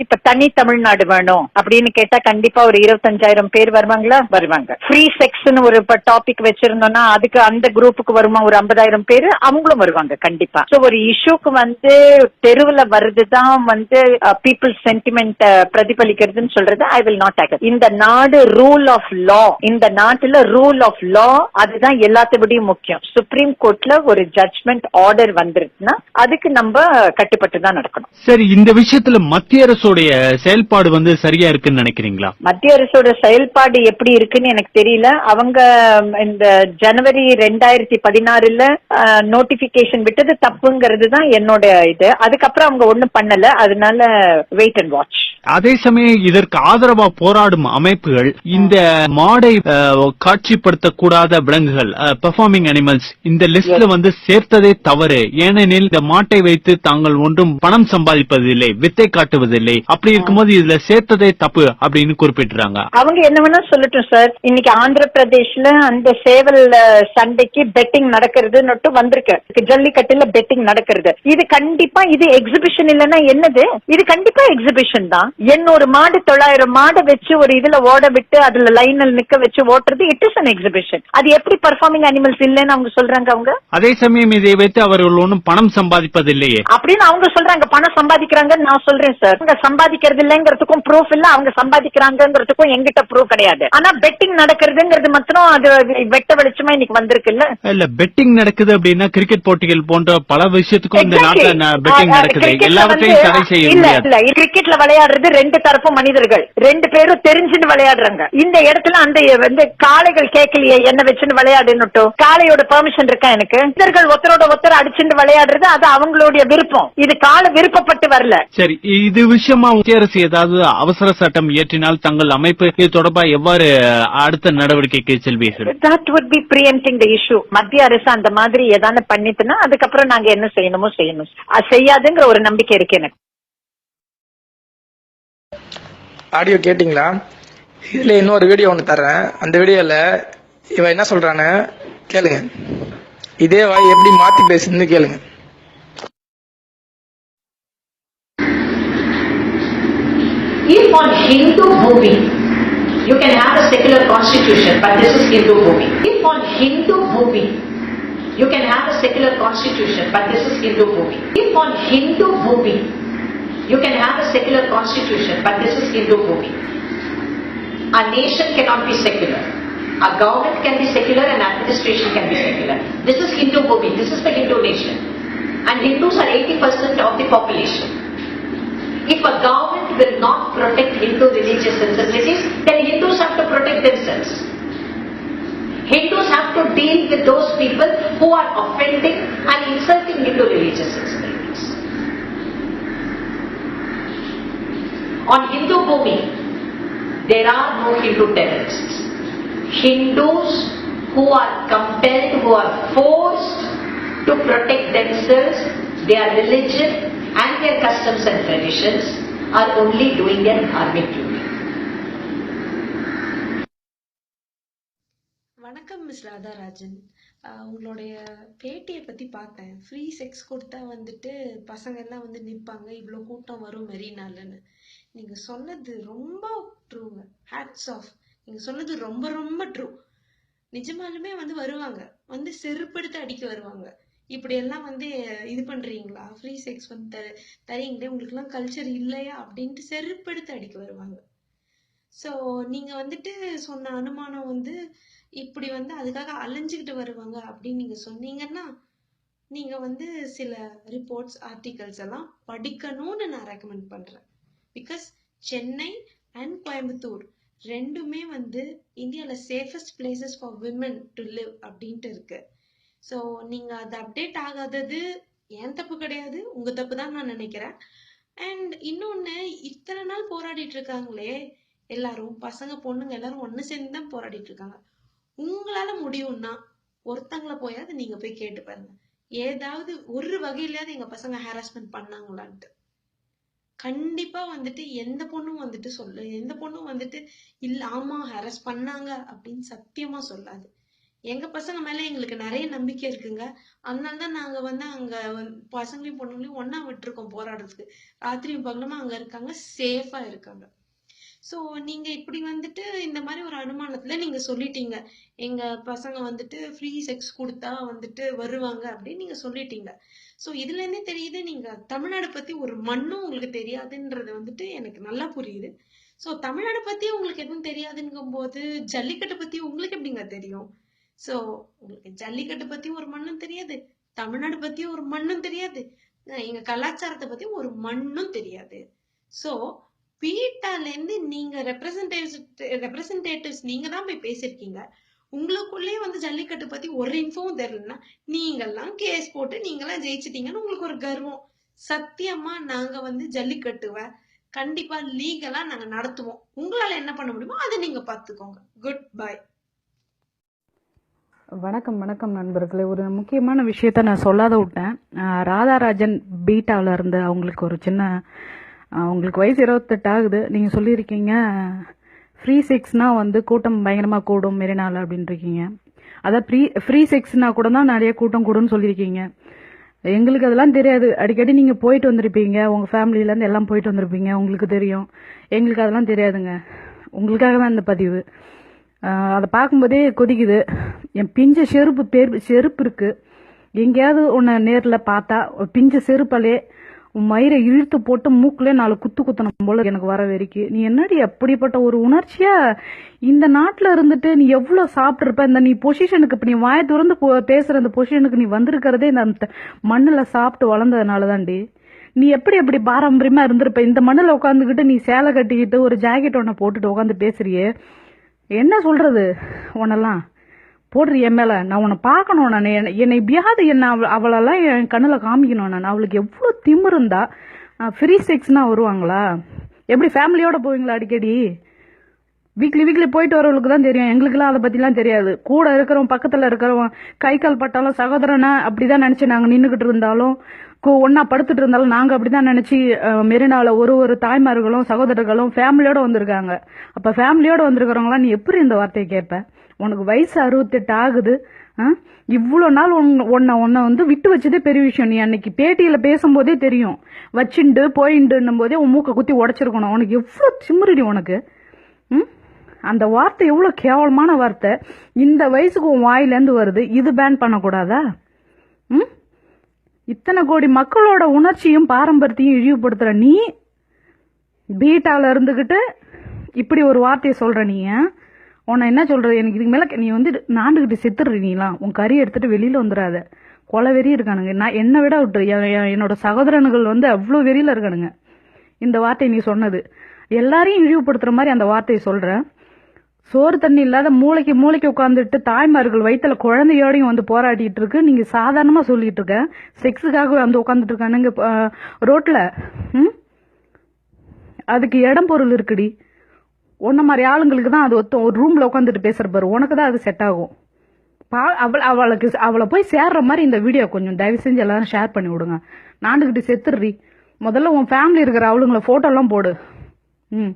இப்ப தனி தமிழ்நாடு வேணும் அப்படின்னு கேட்டா கண்டிப்பா ஒரு இருபத்தஞ்சாயிரம் பேர் வருவாங்களா? வருவாங்க. ஃப்ரீ செக்ஸ்னு ஒரு டாபிக் வச்சிருந்தோம்னா அதுக்கு அந்த குரூப்புக்கு வருமா? ஒரு ஐம்பதாயிரம் பேர் அவங்களும் வருவாங்க கண்டிப்பா. சோ ஒரு இஷ்யூக்கு வந்து தெருவுல வர்றதுதான் வந்து பீப்புள் சென்டிமெண்ட் பிரதிபலிக்கிறதுன்னு சொல்றது ஐ வில் நாட் ஆக்ட் இந்த நாடு ரூல் ஆஃப் லா இந்த நாட்டுல ரூல் ஆஃப் லா அதுதான் எல்லாத்தபடியும் முக்கியம். சுப்ரீம் கோர்ட்ல ஒரு ஜட்மெண்ட் ஆர்டர் வந்துருச்சுன்னா அதுக்கு நம்ம கட்டுப்பட்டு தான் நடக்கணும். சரி இந்த விஷயத்துல மத்திய அரசு அரசுடைய செயல்பாடு வந்து சரியா இருக்குன்னு நினைக்கிறீங்களா? மத்திய அரசோட செயல்பாடு எப்படி இருக்குன்னு எனக்கு தெரியல. அவங்க இந்த ஜனவரி ரெண்டாயிரத்தி பதினாறுல நோட்டிபிகேஷன் விட்டது தப்புங்கிறது தான் என்னோட இது. அதுக்கப்புறம் அவங்க ஒண்ணும் பண்ணல. அதனால வெயிட் அண்ட் வாட்ச் அதே சமயம் இதற்கு ஆதரவா போராடும் அமைப்புகள் இந்த மாடை காட்சிப்படுத்தக்கூடாத விலங்குகள் பெர்ஃபார்மிங் அனிமல்ஸ் இந்த லிஸ்ட்ல வந்து சேர்த்ததே தவறு. ஏனெனில் இந்த மாட்டை வைத்து தாங்கள் ஒன்றும் பணம் சம்பாதிப்பதில்லை வித்தை காட்டுவதில்லை. அப்படி இருக்கும்போது இதுல சேர்த்ததே தப்பு அப்படின்னு குறிப்பிட்டுறாங்க. அவங்க என்ன வேணா சொல்லட்டும் சார் இன்னைக்கு ஆந்திர பிரதேஷ்ல அந்த சேவல் சண்டைக்கு பெட்டிங் நடக்கிறதுன்னு வந்திருக்கு. ஜல்லிக்கட்டுல பெட்டிங் நடக்கிறது. இது கண்டிப்பா இது எக்ஸிபிஷன் இல்லைன்னா என்னது? இது கண்டிப்பா எக்ஸிபிஷன் தான். எண்ணூறு மாடு தொள்ளாயிரம் மாடை வச்சு ஒரு இதுல ஓட விட்டு அதுல லைனில் நிக்க வச்சு ஓட்டுறது இட் இஸ் அன் எக்ஸிபிஷன் அது எப்படி பர்ஃபார்மிங் அனிமல்ஸ் இல்லைன்னு அவங்க சொல்றாங்க அவங்க? அதே சமயம் இதை வைத்து அவர்கள் ஒன்றும் பணம் சம்பாதிப்பதில்லையே. அப்படின்னு அவங்க சொல்றாங்க. பணம் சம்பாதிக்கிறாங்கன்னு நான் சொல்றேன் சார் அவங்க சம்பாதிக்கிறது இல்லைங்கிறதுக்கும் ப்ரூஃப் இல்ல. அவங்க சம்பாதிக்கிறாங்கிறதுக்கும் எங்கிட்ட ப்ரூஃப் கிடையாது. ஆனா பெட்டிங் நடக்கிறதுங்கிறது மாத்திரம் அது வெட்ட வெளிச்சமா இன்னைக்கு வந்திருக்குல்ல இல்ல? பெட்டிங் நடக்குது அப்படின்னா கிரிக்கெட் போட்டிகள் போன்ற பல விஷயத்துக்கும் இந்த. நாட்டுல பெட்டிங் நடக்குது. எல்லாவற்றையும் தடை செய்ய இல்ல இல்ல. கிரிக்கெட்ல விளையாடுறது ரெண்டு தரப்பும் மனிதர்கள். ரெண்டு பேரும் தெரிஞ்சுன்னு விளையாடுறாங்க. இந்த இடத்துல அந்த வந்து காளைகள் கேட்கலையே என்ன வச்சுன்னு விளையாடுன்னுட்டும் காளையோட பெர்மிஷன் இருக்கா எனக்கு? மனிதர்கள் ஒருத்தரோட ஒருத்தர் அடிச்சுட்டு விளையாடுறது அது அவங்களுடைய விருப்பம். இது கால விருப்பப்பட்டு வரல. சரி இது விஷயமா அரசு ஏதாவது அவசர சட்டம் இயற்றினால் தங்கள் அமைப்பு இது தொடர்பா எவ்வாறு அடுத்த நடவடிக்கைக்கு செல்வீர்கள்? That would be preempting the issue. மத்திய அரசு அந்த மாதிரி ஏதான பண்ணிட்டுனா அதுக்கப்புறம் நாங்க என்ன செய்யணுமோ செய்யணும். செய்யாதுங்கிற ஒரு நம்பிக்கை இருக்கு எனக்கு. ஆடியோ கேட்டிங்களா இதில் இன்னொரு வீடியோ ஒன்று தர்றேன் அந்த வீடியோவில் இவன் என்ன சொல்கிறான்னு கேளுங்க இதே வாய் எப்படி மாற்றி பேசுதுன்னு கேளுங்க If on Hindu Bhumi, you can have a secular constitution, but this is Hindu Bhumi. If on Hindu Bhumi, you can have a secular constitution, but this is Hindu Bhumi. If on Hindu Bhumi, you can have a secular constitution, but this is Hindu Bhumi. A nation cannot be secular. A government can be secular and administration can be secular. This is Hindu Bhumi, this is the Hindu nation. And Hindus are 80% of the population. If a government will not protect Hindu religious sensibilities, then Hindus have to protect themselves. Hindus have to deal with those people who are offending and insulting Hindu religious sensibilities. On Hindu Bhumi, there are no Hindu terrorists. Hindus who are compelled, who are forced to protect themselves, their religion and their customs and traditions are only doing their dharmic duty. வணக்கம் miss Radharajan உங்களுடைய பேட்டியை பற்றி பார்த்தேன் free sex கொடுத்தா வந்துட்டு பசங்க எல்லாம் வந்து நிற்பாங்க இவ்வளோ கூட்டம் வரும் மெரினாலன்னு நீங்கள் சொன்னது ரொம்ப ட்ரூங்க ஹேட்ஸ் ஆஃப் நீங்கள் சொன்னது ரொம்ப ரொம்ப ட்ரூ நிஜமாலுமே வந்து வருவாங்க. வந்து செருப்படுத்து அடிக்க வருவாங்க. இப்படியெல்லாம் வந்து இது பண்ணுறீங்களா ஃப்ரீ செக்ஸ் வந்து த தரீங்களே உங்களுக்குலாம் கல்ச்சர் இல்லையா? அப்படின்ட்டு செருப்படுத்து அடிக்க வருவாங்க. ஸோ நீங்கள் வந்துட்டு சொன்ன அனுமானம் வந்து இப்படி வந்து அதுக்காக அலைஞ்சிக்கிட்டு வருவாங்க அப்படின்னு நீங்கள் சொன்னீங்கன்னா நீங்கள் வந்து சில ரிப்போர்ட்ஸ் ஆர்டிகல்ஸ் எல்லாம் படிக்கணும்னு நான் ரெக்கமெண்ட் பண்ணுறேன் பிகாஸ் சென்னை அண்ட் கோயம்புத்தூர் ரெண்டுமே வந்து இந்தியாவில் safest places for women to live அப்படின்ட்டு இருக்கு. ஸோ நீங்கள் அது அப்டேட் ஆகாதது ஏன் தப்பு கிடையாது உங்கள் தப்பு தான் நான் நினைக்கிறேன். அண்ட் இன்னொன்று இத்தனை நாள் போராடிட்டு இருக்காங்களே எல்லாரும் பசங்க பொண்ணுங்க எல்லாரும் ஒன்று சேர்ந்து தான் போராடிட்டு இருக்காங்க. உங்களால் முடியும்னா ஒருத்தங்களை போயாவது நீங்கள் போய் கேட்டு பாருங்க. ஏதாவது ஒரு வகையிலயாவது எங்கள் பசங்க ஹாராஸ்மெண்ட் பண்ணாங்களான்ட்டு. கண்டிப்பா வந்துட்டு எந்த பொண்ணும் வந்துட்டு சொல்லு எந்த பொண்ணும் வந்துட்டு இல்ல ஆமா ஹாரஸ் பண்ணாங்க அப்படின்னு சத்தியமா சொல்லாது. எங்க பசங்க மேல எங்களுக்கு நிறைய நம்பிக்கை இருக்குங்க. அதனால தான் நாங்க வந்து அங்க பசங்களையும் பொண்ணுங்களையும் ஒன்னா விட்டுருக்கோம் போராடுறதுக்கு. ராத்திரியும் பகலமா அங்க இருக்காங்க சேஃபா இருக்காங்க. ஸோ நீங்கள் இப்படி வந்துட்டு இந்த மாதிரி ஒரு அனுமானத்தில் நீங்கள் சொல்லிட்டீங்க. எங்கள் பசங்க வந்துட்டு ஃப்ரீ செக்ஸ் கொடுத்தா வந்துட்டு வருவாங்க அப்படின்னு நீங்கள் சொல்லிட்டீங்க. ஸோ இதுலேருந்தே தெரியுது நீங்கள் தமிழ்நாடு பற்றி ஒரு மண்ணும் உங்களுக்கு தெரியாதுன்றது வந்துட்டு எனக்கு நல்லா புரியுது. ஸோ தமிழ்நாடு பற்றி உங்களுக்கு எதுவும் தெரியாதுங்கும் போது ஜல்லிக்கட்டு பற்றி உங்களுக்கு எப்படிங்க தெரியும்? ஸோ உங்களுக்கு ஜல்லிக்கட்டு பற்றி ஒரு மண்ணும் தெரியாது தமிழ்நாடு பற்றி ஒரு மண்ணும் தெரியாது எங்கள் கலாச்சாரத்தை பற்றி ஒரு மண்ணும் தெரியாது. ஸோ பீட்டாலேருந்து நீங்கள் நீங்க ரெப்ரசன்டேட்டிவ்ஸ் ரெப்ரசன்டேட்டிவ்ஸ் நீங்க தான் போய் பேசிருக்கீங்க. உங்களுக்குள்ளேயே வந்து ஜல்லிக்கட்டு பத்தி ஒரு இன்ஃபோவும் தெரியலன்னா நீங்கெல்லாம் கேஸ் போட்டு நீங்கெல்லாம் ஜெயிச்சிட்டீங்கன்னு உங்களுக்கு ஒரு கர்வம். சத்தியமா நாங்க வந்து ஜல்லிக்கட்டுவ கண்டிப்பா லீகலா நாங்க நடத்துவோம். உங்களால என்ன பண்ண முடியுமோ அதை நீங்க பாத்துக்கோங்க குட் பை வணக்கம் வணக்கம் நண்பர்களே. ஒரு முக்கியமான விஷயத்த நான் சொல்லாத விட்டேன். ராதாராஜன் பீட்டாவில் இருந்து அவங்களுக்கு ஒரு சின்ன உங்களுக்கு வயசு இருபத்தெட்டு ஆகுது. நீங்கள் சொல்லியிருக்கீங்க ஃப்ரீ செக்ஸ்னா வந்து கூட்டம் பயங்கரமாக கூடும் மெரினால அப்படின்னு இருக்கீங்க அதான் ஃப்ரீ ஃப்ரீ செக்ஸ்னா கூட தான் நிறைய கூட்டம் கூடும்னு சொல்லியிருக்கீங்க. எங்களுக்கு அதெல்லாம் தெரியாது. அடிக்கடி நீங்கள் போயிட்டு வந்திருப்பீங்க. உங்கள் ஃபேமிலியிலேருந்து எல்லாம் போயிட்டு வந்திருப்பீங்க. உங்களுக்கு தெரியும். எங்களுக்கு அதெல்லாம் தெரியாதுங்க. உங்களுக்காக தான் இந்த பதிவு. அதை பார்க்கும்போதே கொதிக்குது. என் பிஞ்ச செருப்பு பேர் செருப்பு இருக்குது எங்கேயாவது உன்னை நேரில் பார்த்தா பிஞ்ச செருப்பாலே மயிரை இழுத்து போட்டு மூக்குல நாலு குத்து குத்தணும் போல எனக்கு வர வரைக்கும் நீ என்னடி அப்படிப்பட்ட ஒரு உணர்ச்சியா? இந்த நாட்டில் இருந்துட்டு நீ எவ்வளோ சாப்பிட்ருப்ப இந்த நீ பொசிஷனுக்கு இப்போ நீ வாய திறந்து பேசுகிற பேசுற அந்த பொசிஷனுக்கு நீ வந்திருக்கிறதே இந்த மண்ணில் சாப்பிட்டு வளர்ந்ததுனால தான்டி நீ எப்படி எப்படி பாரம்பரியமா இருந்திருப்ப? இந்த மண்ணில் உட்காந்துக்கிட்டு நீ சேலை கட்டிக்கிட்டு ஒரு ஜாக்கெட் ஒன்றை போட்டுட்டு உட்காந்து பேசுறியே. என்ன சொல்றது உன்னெல்லாம்? போடுறி என் மேல. நான் உன்னை பார்க்கணும் நான். என்னை- என்னை எப்படியாவது என்ன அவளெல்லாம் என் கண்ணில் காமிக்கணும் நான். அவளுக்கு எவ்வளோ திமிரு இருந்தா ஃப்ரீ செக்ஸ்னா வருவாங்களா? எப்படி ஃபேமிலியோட போவீங்களா அடிக்கடி? வீக்லி வீக்லி போயிட்டு வரவங்களுக்கு தான் தெரியும். எங்களுக்குலாம் அதை பற்றிலாம் தெரியாது. கூட இருக்கிறவன் பக்கத்தில் இருக்கிறவன் கை கால் பட்டாலும் சகோதரனா அப்படிதான் நினச்சி நாங்கள் நின்றுக்கிட்டு இருந்தாலும் கோ ஒன்றா படுத்துட்டு இருந்தாலும் நாங்கள் அப்படி தான் நினச்சி மெரினாவில் ஒரு ஒரு தாய்மார்களும் சகோதரர்களும் ஃபேமிலியோடு வந்திருக்காங்க. அப்போ ஃபேமிலியோடு வந்திருக்கிறவங்களாம் நீ எப்படி இந்த வார்த்தையை கேட்பேன் உனக்கு வயசு அறுபத்தெட்டு ஆகுது இவ்வளோ நாள் உன்- உன்னை உன்னை வந்து விட்டு வச்சதே பெரிய விஷயம். நீ அன்னைக்கு பேட்டியில் பேசும்போதே தெரியும். வச்சுண்டு போயிண்டுன்னும் போதே உன் மூக்கை குத்தி உடச்சிருக்கணும். உனக்கு எவ்வளோ சிம்முறடி உனக்கு? ம்? அந்த வார்த்தை எவ்வளோ கேவலமான வார்த்தை. இந்த வயசுக்கு உன் வாயிலேருந்து வருது. இது பேன் பண்ணக்கூடாதா? ம்? இத்தனை கோடி மக்களோட உணர்ச்சியும் பாரம்பரியத்தையும் இழிவுபடுத்துகிற நீ பீட்டாவில் இருந்துக்கிட்டு இப்படி ஒரு வார்த்தையை சொல்கிற நீ உன்னை என்ன சொல்கிறது எனக்கு இதுக்கு மேலே நீ வந்து நாண்டுக்கிட்டு செத்துடுற நீலாம். உன் கறி எடுத்துகிட்டு வெளியில் வந்துடாத கொலை வெறி இருக்கானுங்க. நான் என்னை விட விட்டு என்னோடய என்னோட சகோதரனுகள் வந்து அவ்வளோ வெறியில் இருக்கானுங்க. இந்த வார்த்தை நீ சொன்னது. எல்லாரையும் இழிவுபடுத்துகிற மாதிரி அந்த வார்த்தையை சொல்கிறேன் சோறு தண்ணி இல்லாத மூளைக்கு மூளைக்கு உட்காந்துட்டு தாய்மார்கள் வயிற்றுல குழந்தையோடையும் வந்து போராடிட்டு இருக்கு. நீங்க சாதாரணமா சொல்லிட்டு இருக்க. செக்ஸுக்காக வந்து உட்காந்துட்டு இருக்கானுங்க. ரோட்ல ம்? அதுக்கு இடம் பொருள் இருக்குடி. உன்ன மாதிரி ஆளுங்களுக்கு தான் அது ஒத்தம் ஒரு ரூமில் உட்காந்துட்டு பேசுகிற பாரு. உனக்கு தான் அது செட் ஆகும். பா அவள் அவளுக்கு அவளை போய் சேர்ற மாதிரி இந்த வீடியோ கொஞ்சம் தயவு செஞ்சு எல்லாரும் ஷேர் பண்ணி விடுங்க. நாண்டுக்கிட்டு செத்துடுறி. முதல்ல உன் ஃபேமிலி இருக்கிற அவளுங்கள ஃபோட்டோலாம் போடு. ம்.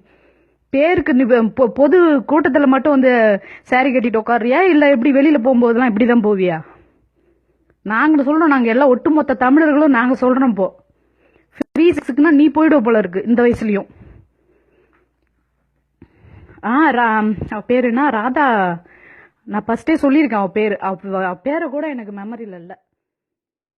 பேருக்கு நீ பொ- பொது கூட்டத்தில் மட்டும் வந்து சேரீ கட்டிட்டு உட்காருறியா? இல்லை எப்படி வெளியில் போகும்போதெல்லாம் இப்படி தான் போவியா? நாங்கள் சொல்கிறோம் நாங்கள் எல்லாம் ஒட்டுமொத்த தமிழர்களும் நாங்கள் சொல்கிறோம் போ. ஃப்ரீ சிக்ஸுக்குன்னா நீ போயிடுவோம் போல இருக்கு இந்த வயசுலையும். ஆ ரா அவள் பேருன்னா ராதா. நான் ஃபஸ்ட்டே சொல்லியிருக்கேன் அவள் பேர். அவ அவ பேரை கூட எனக்கு மெமரியில் இல்லை.